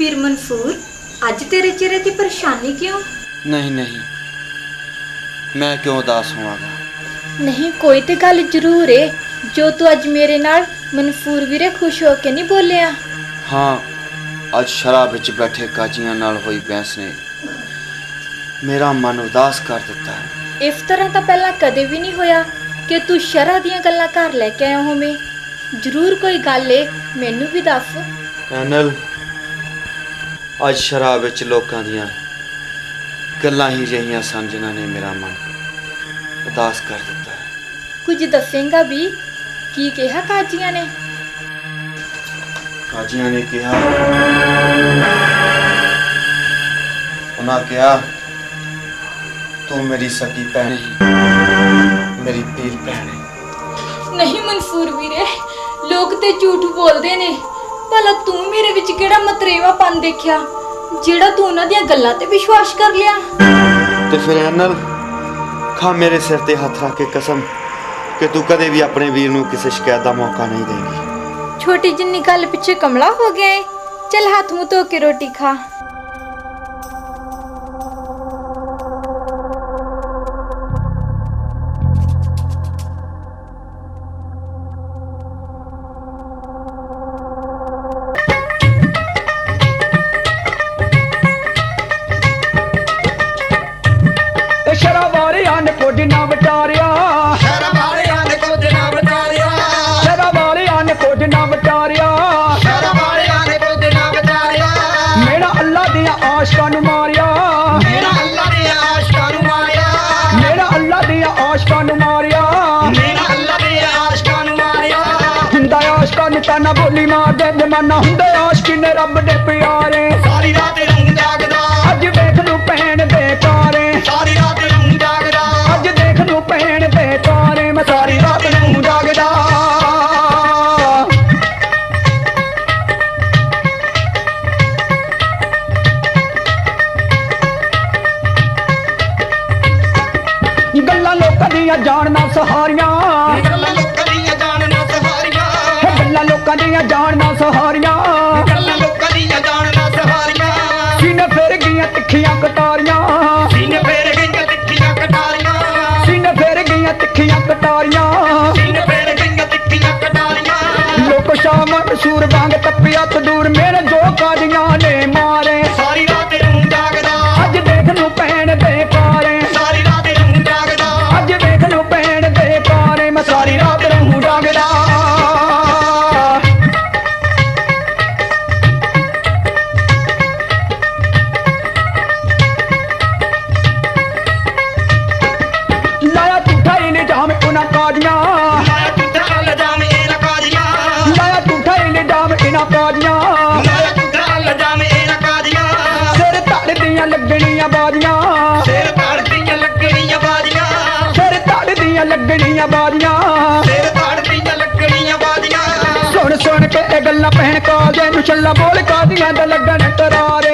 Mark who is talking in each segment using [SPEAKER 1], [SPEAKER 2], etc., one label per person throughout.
[SPEAKER 1] ਵੀਰ ਮਨਸੂਰ ਅੱਜ ਤੇਰੇ ਚਿਹਰੇ ਤੇ ਪਰੇਸ਼ਾਨੀ ਕਿਉਂ?
[SPEAKER 2] ਨਹੀਂ ਨਹੀਂ। ਮੈਂ ਕਿਉਂ ਉਦਾਸ ਹੋਵਾਂਗਾ?
[SPEAKER 3] ਨਹੀਂ ਕੋਈ ਤੇ ਗੱਲ ਜ਼ਰੂਰ ਏ। ਜੋ ਤੂੰ ਅੱਜ ਮੇਰੇ ਨਾਲ ਮਨਫੂਰ ਵੀਰੇ ਖੁਸ਼ ਹੋ ਕੇ ਨਹੀਂ ਬੋਲਿਆ।
[SPEAKER 2] ਹਾਂ ਅੱਜ ਸ਼ਰਾਬ ਵਿੱਚ ਬੈਠੇ ਕਾਜੀਆਂ ਨਾਲ ਹੋਈ ਬਹਿਸ ਨੇ। ਮੇਰਾ ਮਨ ਉਦਾਸ ਕਰ ਦਿੱਤਾ ਹੈ।
[SPEAKER 3] ਇਸ ਤਰ੍ਹਾਂ ਤਾਂ ਪਹਿਲਾਂ ਕਦੇ ਵੀ ਨਹੀਂ ਹੋਇਆ ਕਿ ਤੂੰ ਸ਼ਰ੍ਹਾਂ ਦੀਆਂ ਗੱਲਾਂ ਘਰ ਲੈ ਕੇ ਆਇਆ ਹੋਵੇਂ। ਜ਼ਰੂਰ ਕੋਈ ਗੱਲ ਏ ਮੈਨੂੰ ਵੀ ਦੱਸ।
[SPEAKER 2] ਐਨਲ ਅੱਜ ਸ਼ਰਾਬ ਵਿੱਚ ਲੋਕਾਂ ਦੀਆਂ ਗੱਲਾਂ ਹੀ ਰਹੀਆਂ ਸਨ ਜਿਨ੍ਹਾਂ ਨੇ ਮੇਰਾ ਮਨ ਉਦਾਸ ਕਰ ਦਿੱਤਾ ਹੈ।
[SPEAKER 3] ਕੁਝ ਦੱਸੇਂਗਾ ਵੀ ਕੀ ਕਿਹਾ ਕਾਜੀਆਂ ਨੇ?
[SPEAKER 2] ਕਾਜੀਆਂ ਨੇ ਕਿਹਾ ਉਹਨਾਂ ਕਿਹਾ ਤੂੰ ਮੇਰੀ ਸਕੀ ਭੈਣ ਮੇਰੀ ਪੀਰ ਭੈਣ ਹੈ।
[SPEAKER 3] ਨਹੀਂ ਮਨਫੂਰ ਵੀਰੇ ਲੋਕ ਤੇ ਝੂਠ ਬੋਲਦੇ ਨੇ। ਭਲਾ ਤੂੰ ਮੇਰੇ ਵਿੱਚ ਕਿਹੜਾ ਮਤਰੇਵਾਪਨ ਦੇਖਿਆ? ਜਿਹੜਾ ਤੂੰ ਉਹਨਾਂ ਦੀਆਂ ਗੱਲਾਂ ਤੇ ਵਿਸ਼ਵਾਸ ਕਰ ਲਿਆ?
[SPEAKER 2] ਤੇ ਫਿਰ ਐਨਲ ਖਾ ਮੇਰੇ ਸਿਰ ਤੇ ਹੱਥ ਰੱਖ ਕੇ ਕਸਮ ਕਿ ਤੂੰ ਕਦੇ ਵੀ ਆਪਣੇ ਵੀਰ ਨੂੰ ਕਿਸੇ ਸ਼ਿਕਾਇਤ ਦਾ ਮੌਕਾ ਨਹੀਂ ਦੇਂਗੀ।
[SPEAKER 3] ਛੋਟੀ ਜਿੰਨੀ ਗੱਲ ਪਿੱਛੇ ਕਮਲਾ ਹੋ ਗਿਆ ਏ ਚੱਲ ਹੱਥ ਮੂੰਹ ਧੋ ਕੇ ਰੋਟੀ ਖਾ।
[SPEAKER 4] ਕੁਝ ਨਾ ਵਿਚਾਰਿਆ।
[SPEAKER 5] ਵਾਲਿਆਂ ਨੇ ਕੁਝ ਨਾ ਵਿਚਾਰਿਆ।
[SPEAKER 4] ਸ਼ਰਾ ਵਾਲਿਆਂ ਨੇ ਕੁਝ ਨਾ ਵਿਚਾਰਿਆ।
[SPEAKER 5] ਸ਼ਰਮ ਵਾਲਿਆਂ ਨੇ ਕੁਝ ਨਾ ਵਿਚਾਰਿਆ।
[SPEAKER 4] ਮੇਰਾ ਅੱਲਾ ਦੀਆਂ ਆਸ਼ਕਾਂ ਨੂੰ ਮਾਰਿਆ।
[SPEAKER 5] ਮੇਰਾ ਅੱਲਾ ਨੇ ਆਸ਼ਕਾਂ ਨੂੰ ਮਾਰਿਆ।
[SPEAKER 4] ਮੇਰਾ ਅੱਲਾ ਦੀਆਂ ਆਸ਼ਕਾਂ ਨੂੰ ਮਾਰਿਆ।
[SPEAKER 5] ਮੇਰਾ ਅੱਲਾ ਨੇ ਆਸ਼ਕਾਂ ਨੂੰ ਮਾਰਿਆ।
[SPEAKER 4] ਹੁੰਦਾ ਆਸ਼ਕਾਂ ਨੂੰ ਤਾਂ ਨਾ ਬੋਲੀ ਮਾਰਦੇ ਜਮਾਨਾ ਹੁੰਦਾ ਆਸ਼ਕੀ ਨੇ ਰੱਬ ਦੇ ਪਿਆਰੇ। ਗੱਲਾਂ ਲੋਕਾਂ ਦੀਆਂ ਜਾਣਨਾ ਸਹਾਰੀਆਂ।
[SPEAKER 5] ਗੱਲਾਂ ਲੋਕਾਂ ਦੀਆਂ ਜਾਣਨਾ ਸਹਾਰੀਆਂ।
[SPEAKER 4] ਗੱਲਾਂ ਲੋਕਾਂ ਦੀਆਂ ਜਾਣਨਾ ਸਹਾਰੀਆਂ।
[SPEAKER 5] ਗੱਲਾਂ ਲੋਕਾਂ ਦੀਆਂ ਜਾਣਨਾ ਸਹਾਰੀਆਂ।
[SPEAKER 4] ਸੀਨੇ ਫਿਰ ਗਈਆਂ ਤਿੱਖੀਆਂ ਕਟਾਰੀਆਂ।
[SPEAKER 5] ਸੀਨੇ ਫੇਰ ਗਈਆਂ ਤਿੱਖੀਆਂ ਕਟਾਰੀਆਂ।
[SPEAKER 4] ਸੀਨੇ ਫਿਰ ਗਈਆਂ ਤਿੱਖੀਆਂ ਕਟਾਰੀਆਂ।
[SPEAKER 5] ਸੀਨੇ ਫੇਰ ਗਈਆਂ ਤਿੱਖੀਆਂ ਕਟਾਰੀਆਂ।
[SPEAKER 4] ਲੋਕ ਸ਼ਾਮ ਮਸ਼ਹੂਰ ਵਾਂਗ ਤੱਪਿਆ ਤਦੂਰ ਮੇਰੇ ਲੱਗਣੀਆਂ ਬਾਜ਼ੀਆਂ।
[SPEAKER 5] ਸਿਰ ਧੜਦੀਆਂ ਲੱਗਣੀਆਂ ਬਾਜ਼ੀਆਂ।
[SPEAKER 4] ਸਿਰ ਧੜ ਦੀਆਂ ਲੱਗਣੀਆਂ ਬਾਜ਼ੀਆਂ।
[SPEAKER 5] ਸਿਰ ਧੜਦੀਆਂ ਲੱਗਣੀਆਂ ਬਾਜ਼ੀਆਂ।
[SPEAKER 4] ਸੁਣ ਸੁਣ ਕੇ ਇਹ ਗੱਲਾਂ ਪਹਿਣ ਕਾਲਜੇ ਨੂੰ ਛੱਲਾ ਬੋਲ ਕਾਦੀਆਂ ਦਾ ਲੱਗਣ ਕਰਾਰੇ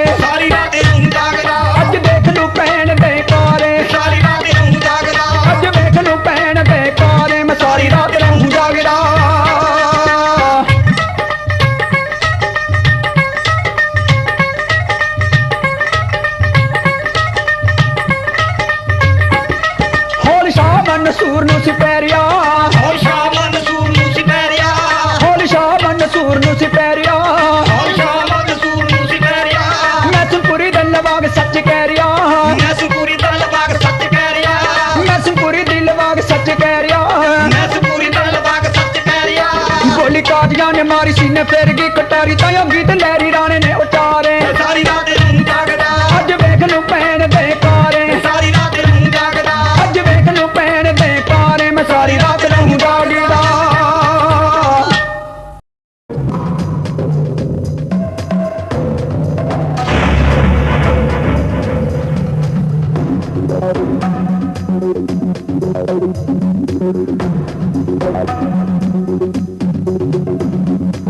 [SPEAKER 4] ਮਨਸੂਰ ਨੂੰ ਸਿਪੈਰਿਆ
[SPEAKER 5] ਹੋ ਸ਼ਾਮ ਮਨਸੂਰ ਨੂੰ ਸਿਪੈਰਿਆ
[SPEAKER 4] ਹੋਲ ਸ਼ਾਹ ਮਨਸੂਰ ਨੂੰ ਸਿਪੈਰਿਆ
[SPEAKER 5] ਹੋ ਸ਼ਾਮ ਮਨਸੂਰ ਨੂੰ ਸਿਪੈਰਿਆ
[SPEAKER 4] ਮੈਂ ਸੁਪੁਰੀ ਦਿਲ ਵਾਂਗ ਸੱਚ ਕਹਿ ਰਿਆ
[SPEAKER 5] ਮੈਂ ਸੁਪੂਰੀ ਦਲ ਬਾਗ ਸੱਚ ਕਹਿ ਰਿਹਾ।
[SPEAKER 4] ਮੈਂ ਸੁਪੁਰੀ ਦਿਲ ਵਾਂਗ ਸੱਚ ਕਹਿ ਰਿਆ
[SPEAKER 5] ਮੈਂ ਸੁਪੂਰੀ ਦਲ ਬਾਗ ਸੱਚ ਕਹਿ ਰਿਹਾ।
[SPEAKER 4] ਗੋਲੀ ਕਾਦੀਆਂ ਨੇ ਮਾਰੀ ਸੀਨੇ ਫੇਰ ਗਈ ਕਟਾਰੀ ਤਾਂ ਉਹ ਗੀਤ ਲਹਿਰੀ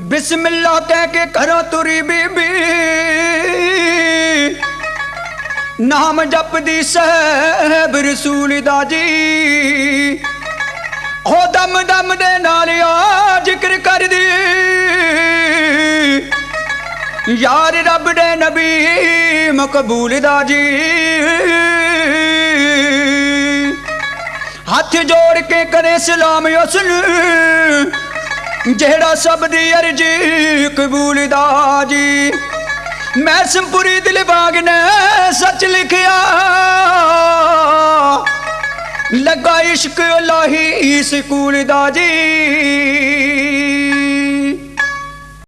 [SPEAKER 4] ਬਿਸਮਿਲ੍ਲਾ ਕਹਿ ਕੇ ਕਰੋ ਤੁਰੀ ਬੀਬੀ। ਨਾਮ ਜਪਦੀ ਸਹਿਬ ਰਸੂਲ ਦਾ ਜੀ। ਹੋ ਦਮ ਦਮ ਦੇ ਨਾਲ ਆ ਜ਼ਿਕਰ ਕਰਦੀ। ਯਾਰ ਰੱਬ ਦੇ ਨਬੀ ਮਕਬੂਲ ਦਾ ਜੀ। ਹੱਥ ਜੋੜ ਕੇ ਕਰੇ ਸਲਾਮ ਉਸ ਨੂੰ ਜਿਹੜਾ ਸਭ ਦੀ ਅਰਜੀ ਕਬੂਲਦਾ ਜੀ। ਮੈਂ ਸੰਪੂਰੀ ਦਿਲ ਬਾਗ ਨੇ ਸੱਚ ਲਿਖਿਆ। ਲੱਗਾ ਇਸ਼ਕ ਲਾਹੀ ਸਕੂਲ ਦਾ ਜੀ।